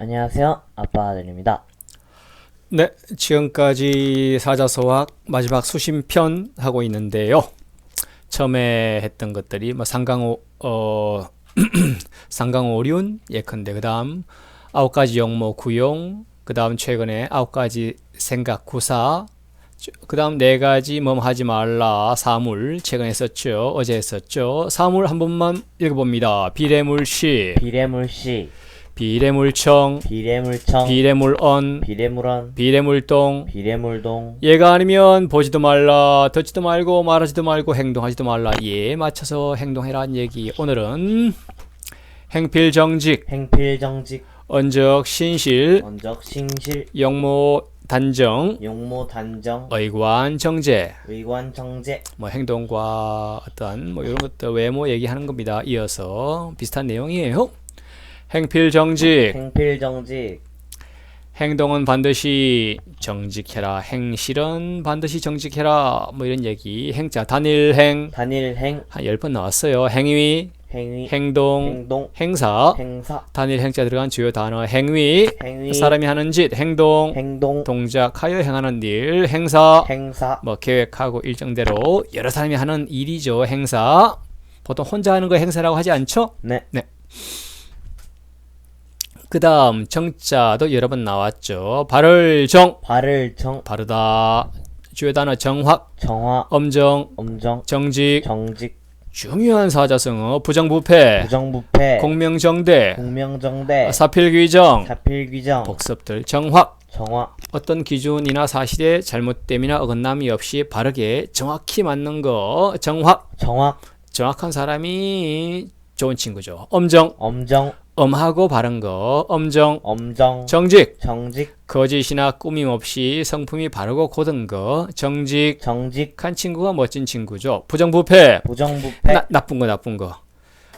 안녕하세요. 아빠 아들입니다. 네, 지금까지 사자서학 마지막 수심편 하고 있는데요. 처음에 했던 것들이 뭐 상강오 어 상강오륜 예컨대 그다음 아홉 가지 영모 구용 그다음 최근에 아홉 가지 생각 구사 그다음 네 가지 뭐 하지 말라 사물 최근에 했었죠 어제 했었죠 사물 한 번만 읽어봅니다 비례물시 비례물씨, 비례물청 비례물청, 비례물언 비례물원, 비례물동. 비례물동, 얘가 아니면 보지도 말라, 듣지도 말고 말하지도 말고 행동하지도 말라. 얘에 맞춰서 행동해라는 얘기. 오늘은 행필정직, 행필정직, 언적, 신실, 언적, 신실, 영모, 단정, 용모, 단정, 의관, 정제, 의관, 정제, 뭐 행동과 어떤 뭐 이런 것들 외모 얘기하는 겁니다. 이어서 비슷한 내용이에요. 행필 정직, 행필 정직, 행동은 반드시 정직해라. 행실은 반드시 정직해라. 뭐 이런 얘기. 행자 단일행 단일행, 한 10번 나왔어요. 행위, 행위, 행동, 행동, 행사. 행사, 단일 행자 들어간 주요 단어 행위. 행위, 사람이 하는 짓, 행동, 행동, 동작하여 행하는 일, 행사. 행사, 뭐 계획하고 일정대로 여러 사람이 하는 일이죠. 행사. 보통 혼자 하는 거 행사라고 하지 않죠? 네, 그 다음 정자도 여러 번 나왔죠. 발을 정, 발을 정, 바르다. 주요 단어 정확, 정화, 엄정, 엄정, 정직, 정직, 중요한 사자성어, 부정부패, 부정부패, 공명정대, 공명정대, 사필귀정, 사필규정, 복습들, 정확, 정화, 어떤 기준이나 사실에 잘못됨이나 어긋남이 없이 바르게 정확히 맞는 거, 정확, 정확, 정확한 사람이 좋은 친구죠. 엄정, 엄정, 엄하고 바른 거, 엄정, 엄정, 정직, 정직, 거짓이나 꾸밈 없이 성품이 바르고 고든 거, 정직, 정직, 한 친구가 멋진 친구죠. 부정부패, 부정부패, 나, 나쁜 거 나쁜 거.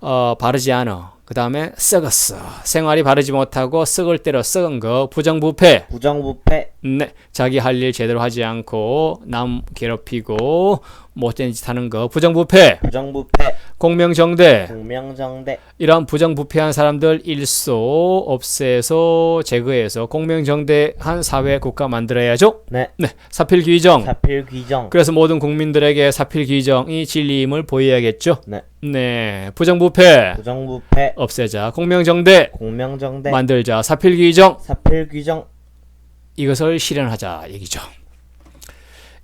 어, 바르지 않아 그 다음에 썩었어. 생활이 바르지 못하고 썩을 대로 썩은 거 부정부패. 부정부패, 네, 자기 할 일 제대로 하지 않고 남 괴롭히고 못된 짓 하는 거. 부정부패. 부정부패, 공명정대. 공명정대, 이런 부정부패한 사람들 일소 없애서 제거해서 공명정대한 사회 국가 만들어야죠. 네, 네. 사필귀정. 사필귀정, 그래서 모든 국민들에게 사필귀정이 진리임을 보여야겠죠. 네, 네. 부정부패. 부정부패, 없애자. 공명정대. 공명정대, 만들자. 사필귀정. 사필규정, 이것을 실현하자. 얘기죠.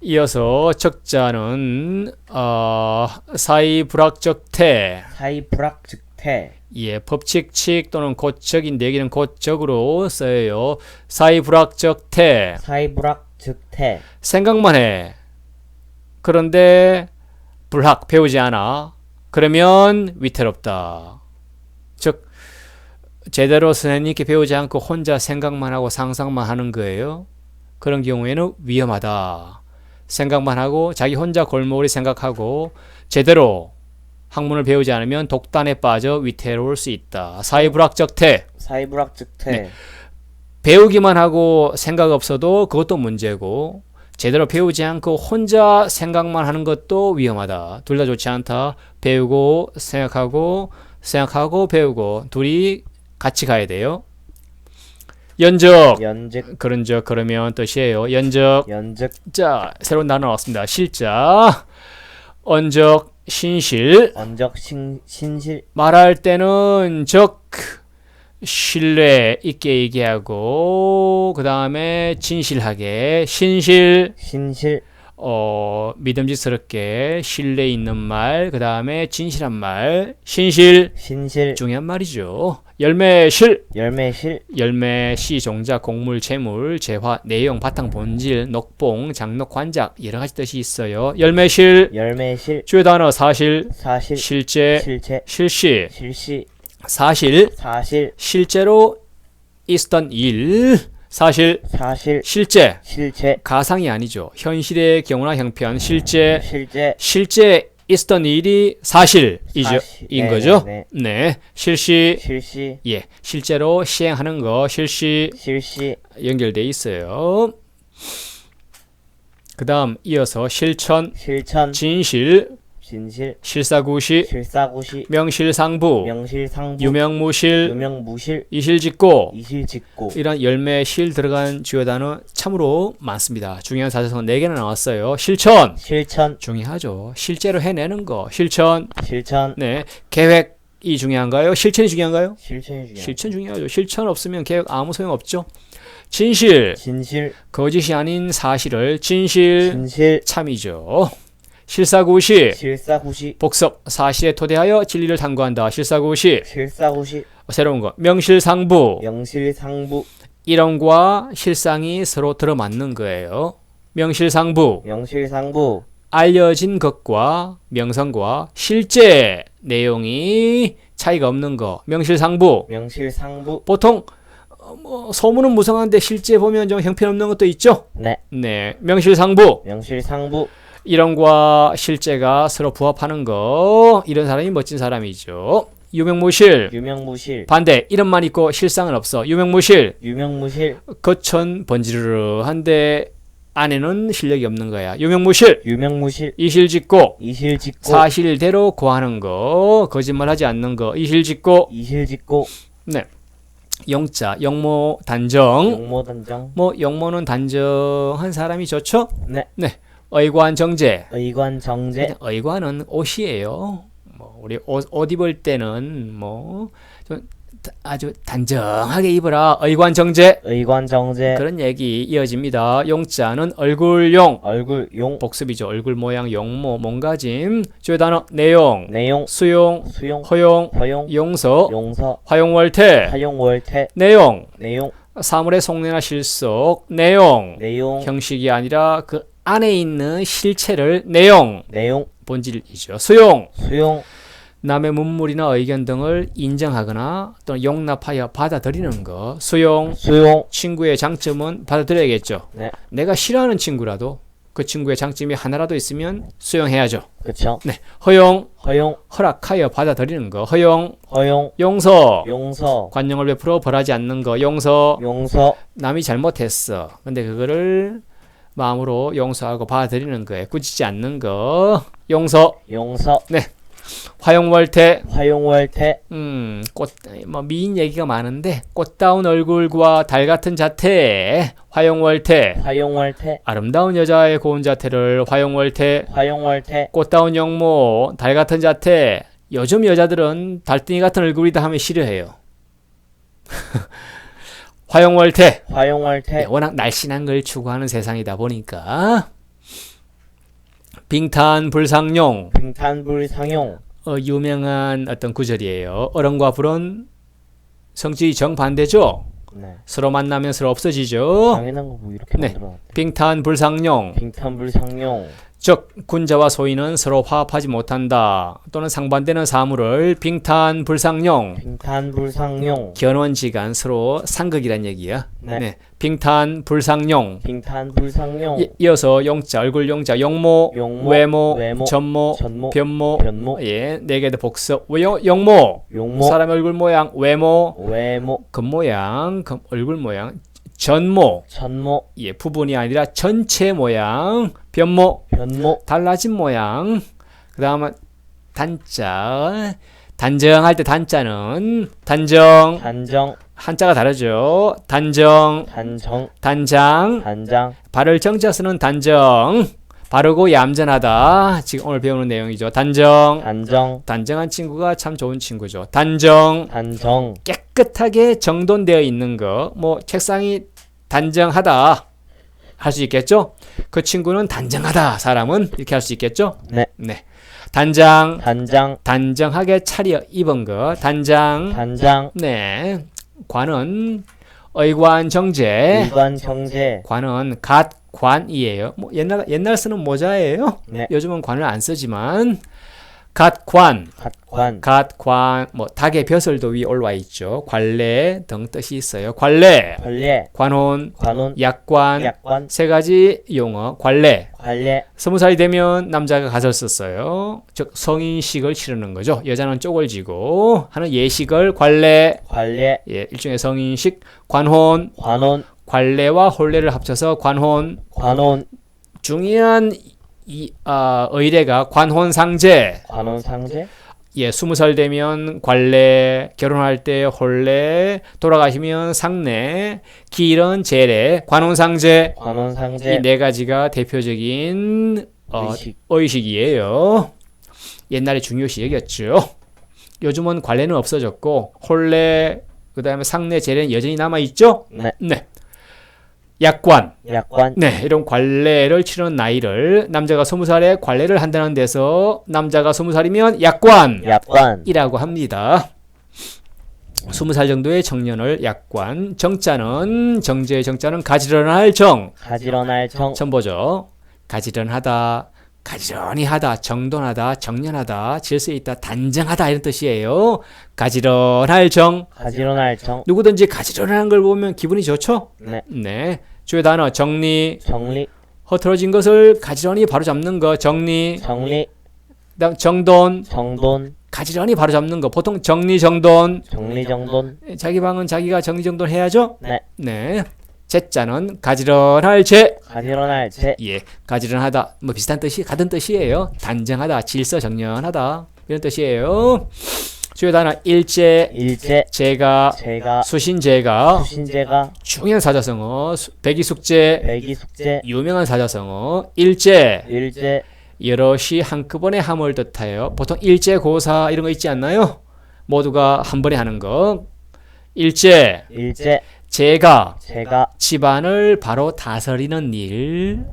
이어서 적자는 어, 사이 불확적태 사이 불확즉태, 예 법칙칙 또는 고적인 내기는 고적으로 써요. 사이 불확적태 사이 불확즉태, 생각만 해. 그런데 불학 배우지 않아. 그러면 위태롭다. 즉 제대로 선생님께 배우지 않고 혼자 생각만 하고 상상만 하는 거예요. 그런 경우에는 위험하다. 생각만 하고 자기 혼자 골몰이 생각하고 제대로 학문을 배우지 않으면 독단에 빠져 위태로울 수 있다. 사이불학적태 사이불확즉태, 네. 배우기만 하고 생각 없어도 그것도 문제고 제대로 배우지 않고 혼자 생각만 하는 것도 위험하다. 둘 다 좋지 않다. 배우고 생각하고 생각하고 배우고 둘이 같이 가야 돼요. 연적. 연즉, 그런 적 그러면 뜻이에요. 연적. 연즉, 자 새로운 단어 나왔습니다. 실자. 언적 신실. 언적, 신, 신실, 말할 때는 적 신뢰 있게 얘기하고 그 다음에 진실하게. 신실. 신실, 어 믿음직스럽게 신뢰 있는 말 그 다음에 진실한 말. 신실. 신실, 중요한 말이죠. 열매실. 열매실, 열매 시 종자 곡물 재물 재화 내용 바탕 본질 녹봉 장록 관작 여러 가지 뜻이 있어요. 열매실. 열매실, 주요 단어 사실 사실, 실제 실체, 실시. 실시, 사실. 사실, 실제로 있었던 일. 사실. 사실, 실제. 실체, 가상이 아니죠. 현실의 경우나 형편 실제. 실제, 실제 있었던 일이 사실이죠. 사실. 인 네, 거죠. 네, 네. 실시 실시, 예. 실제로 시행하는 거 실시 실시, 연결돼 있어요. 그다음 이어서 실천 실천, 진실 진실 실사구시, 실사고시 명실상부, 명실상부 유명무실, 유명무실 이실직고 이실직고 이런 열매 실 들어간 주요 단어 참으로 많습니다. 중요한 사자성 4개나 나왔어요. 실천 실천 중요하죠. 실제로 해내는 거 실천 실천 네 계획이 중요한가요? 실천이 중요한가요? 실천이 중요해 실천 중요하죠. 실천 없으면 계획 아무 소용 없죠. 진실 진실 거짓이 아닌 사실을 진실 진실 참이죠. 실사구시. 실사고시. 복섭 사실에 토대하여 진리를 탐구한다. 실사구시. 실사고시. 새로운 거 명실상부. 명실상부. 이론과 실상이 서로 들어맞는 거예요. 명실상부. 명실상부. 알려진 것과 명성과 실제 내용이 차이가 없는 거. 명실상부. 명실상부. 보통 어, 뭐 소문은 무성한데 실제 보면 좀 형편없는 것도 있죠. 네. 네, 명실상부. 명실상부 이론과 실제가 서로 부합하는 거 이런 사람이 멋진 사람이죠. 유명무실. 유명무실. 반대 이름만 있고 실상은 없어. 유명무실. 유명무실. 겉은 번지르르한데 안에는 실력이 없는 거야. 유명무실. 유명무실. 이실직고. 이실직고. 사실대로 고하는 거 거짓말하지 않는 거 이실직고. 이실직고. 영자 영모 단정. 용모단정. 뭐 영모는 단정한 사람이 좋죠. 네 의관 정제. 의관 정제. 그냥 의관은 옷이에요. 뭐 우리 옷, 옷 입을 때는 뭐 좀 아주 단정하게 입어라. 의관 정제. 의관 정제. 그런 얘기 이어집니다. 용자는 얼굴용. 얼굴 용. 복습이죠. 얼굴 모양 용모 몸가짐 주요 단어 내용. 내용. 수용 수용. 허용 허용. 용서. 용서. 화용월태. 사용월태. 내용. 내용. 사물의 속내나 실속. 내용. 내용. 형식이 아니라 그 안에 있는 실체를 내용 내용 본질이죠. 수용 수용 남의 문물이나 의견 등을 인정하거나 또는 용납하여 받아들이는 것. 수용 수용 친구의 장점은 받아들여야겠죠. 네 내가 싫어하는 친구라도 그 친구의 장점이 하나라도 있으면 수용해야죠. 그쵸 네. 허용 허용 허락하여 받아들이는 거. 허용 허용 용서 용서 관용을 베풀어 벌하지 않는 거. 용서 용서 남이 잘못했어. 근데 그거를 마음으로 용서하고 받아들이는 거에 꾸짖지 않는 거. 용서. 용서 화용월태. 화용월태 음, 꽃, 뭐, 미인 얘기가 많은데, 꽃다운 얼굴과 달 같은 자태, 화용월태. 화용월태 아름다운 여자의 고운 자태를 화용월태. 화용월태 꽃다운 영모, 달 같은 자태. 요즘 여자들은 달등이 같은 얼굴이다 하면 싫어해요. 화용월태. 네, 화용월태 워낙 날씬한 걸 추구하는 세상이다 보니까 빙탄불상용 빙탄불상용 어, 유명한 어떤 구절이에요. 어른과 불은 성질이 정반대죠. 네 서로 만나면 서로 없어지죠. 당연한 거뭐 이렇게 네. 만들어놨대 빙탄불상용 빙탄불상용 즉 군자와 소인은 서로 화합하지 못한다. 또는 상반되는 사물을 빙탄 불상용 빙탄 불상용 견원지간 서로 상극이란 얘기야. 네. 빙탄 불상용 빙탄 불상용 이- 이어서 용자 얼굴 용자 용모, 용모, 외모, 외모, 전모, 전모 변모, 변모. 예, 네 개의 복수. 외- 영모, 용모. 사람 얼굴 모양, 외모, 외모. 겉모양, 겉- 얼굴 모양, 전모, 전모. 예, 부분이 아니라 전체 모양, 변모, 변모. 달라진 모양. 그 다음에 단자, 단정할 때 단자는 단정, 단정. 한자가 다르죠. 단정, 단정. 단장, 단장. 발을 정자 쓰는 단정. 바르고 얌전하다. 지금 오늘 배우는 내용이죠. 단정. 단정 단정한 친구가 참 좋은 친구죠. 단정. 단정 깨끗하게 정돈되어 있는 거. 뭐 책상이 단정하다. 할 수 있겠죠? 그 친구는 단정하다. 사람은 이렇게 할 수 있겠죠? 네. 네. 단장. 단장 단정하게 차려 입은 거. 단장. 단장 네. 관은 의관정제. 일관 정제 관은 갓관이에요. 뭐 옛날 옛날 쓰는 모자예요. 네 요즘은 관을 안 쓰지만 갓관, 갓관 갓관 뭐 닭의 벼슬도 위에 올라와 있죠. 관례 등 뜻이 있어요. 관례, 관례 관혼, 관혼 약관 약관 세 가지 용어. 관례. 관례 스무 살이 되면 남자가 가설 썼어요. 즉 성인식을 치르는 거죠. 여자는 쪽을 지고 하는 예식을 관례, 관례 예, 일종의 성인식, 관혼, 관혼 관례와 혼례를 합쳐서 관혼. 관혼 중요한 이 아, 의례가 관혼상제. 관혼상제 예, 스무 살 되면 관례, 결혼할 때 혼례, 돌아가시면 상례, 길은 제례, 관혼상제. 이 관혼상제 네 가지가 대표적인 어, 의식 의식이에요. 옛날에 중요시 여겼죠. 요즘은 관례는 없어졌고 혼례, 그다음에 상례, 제례는 여전히 남아 있죠. 네 네. 약관. 약관 네, 이런 관례를 치르는 나이를 남자가 스무 살에 관례를 한다는 데서 남자가 스무 살이면 약관. 약관 이라고 합니다. 20살 정도의 청년을 약관, 정자는 정제의 정자는 가지런할 정, 가지런할 정 첨보죠. 가지런하다, 가지런히 하다, 정돈하다, 정연하다, 질서 있다, 단정하다 이런 뜻이에요. 가지런할 정, 가지런할 정. 누구든지 가지런한 걸 보면 기분이 좋죠? 네. 네. 주요 단어 정리, 정리. 허틀어진 것을 가지런히 바로 잡는 거 정리, 정리. 그다음 정돈, 정돈. 가지런히 바로 잡는 거. 보통 정리 정돈. 정리 정돈. 자기 방은 자기가 정리 정돈 해야죠. 네. 네. 제자는 가지런할 제. 가지런할 제 예. 가지런하다. 뭐 비슷한 뜻이 같은 뜻이에요. 단정하다, 질서 정연하다. 이런 뜻이에요. 주요 단어 일제, 일제 제가, 제가 수신제가 수신제가 중요한 사자성어, 수- 백이숙제, 백이숙제 유명한 사자성어, 일제, 일제 여럿이 한꺼번에 함을 뜻해요. 보통 일제고사 이런 거 있지 않나요? 모두가 한 번에 하는 거. 일제, 일제 제가 제가 집안을 바로 다스리는 일.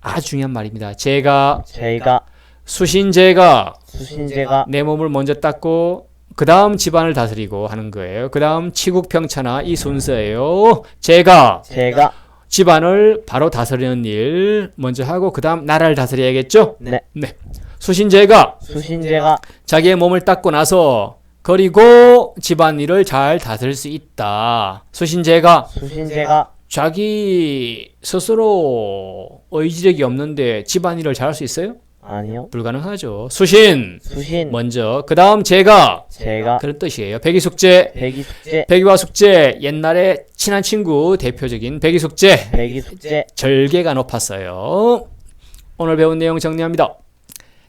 아주 중요한 말입니다. 제가 제가 수신제가 수신제가 내 몸을 먼저 닦고 그 다음 집안을 다스리고 하는 거예요. 그 다음 치국평천하 이 순서예요. 제가 제가 집안을 바로 다스리는 일 먼저 하고 그 다음 나라를 다스려야겠죠? 네 네. 수신제가 수신제가 자기의 몸을 닦고 나서 그리고 집안일을 잘 다스릴 수 있다. 수신제가 수신제가 자기 스스로 의지력이 없는데 집안일을 잘 할 수 있어요? 아니요 불가능하죠. 수신 수신 먼저 그 다음 제가 제가 그런 뜻이에요. 백이 숙제 백이 숙제 백이와 숙제 옛날에 친한 친구 대표적인 백이 숙제 백이 숙제 절개가 높았어요. 오늘 배운 내용 정리합니다.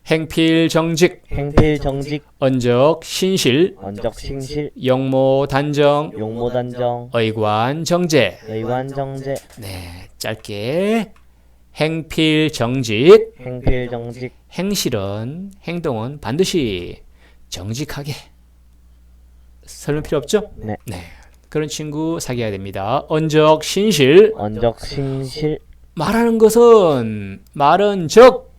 행필 정직. 행필 정직. 언적 신실. 언적 신실. 영모 단정. 용모 단정. 의관 정제. 의관 정제. 네 짧게. 행필 정직. 행필 정직. 행실은 행동은 반드시 정직하게. 설명 필요 없죠? 네. 그런 친구 사귀어야 됩니다. 언적 신실. 언적 신실. 말하는 것은 말은 적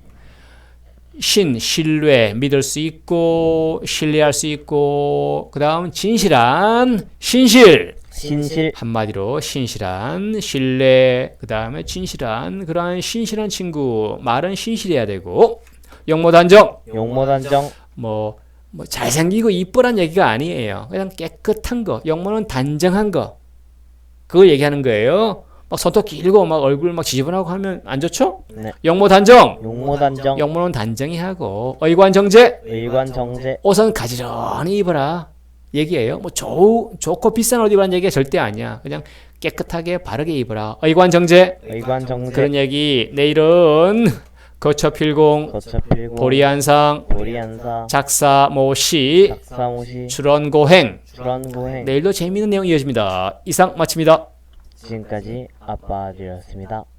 신, 신뢰, 믿을 수 있고 신뢰할 수 있고 그 다음 진실한 신실. 신실. 한마디로 신실한 신뢰 그 다음에 진실한 그러한 신실한 친구. 말은 신실해야 되고 영모단정. 용모단정. 뭐, 뭐 잘생기고 이쁘란 얘기가 아니에요. 그냥 깨끗한 거. 영모는 단정한 거. 그걸 얘기하는 거예요 막 손톱 길고 막 얼굴 막 지저분하고 하면 안 좋죠? 네. 영모 단정. 용모 단정. 영모는 단정히 하고 의관 정제. 의관 정제. 옷은 가지런히 입어라. 얘기예요. 뭐 좋, 좋고 비싼 옷 입으라는 얘기가 절대 아니야. 그냥 깨끗하게 바르게 입어라. 의관 정제. 의관 정제. 그런 얘기. 내일은 거처필공 거처필고 보리안상 보리안사 작사 모시 작사모시. 출원고행. 출원고행. 내일도 재미있는 내용 이어집니다. 이상 마칩니다. 지금까지 아빠들이었습니다.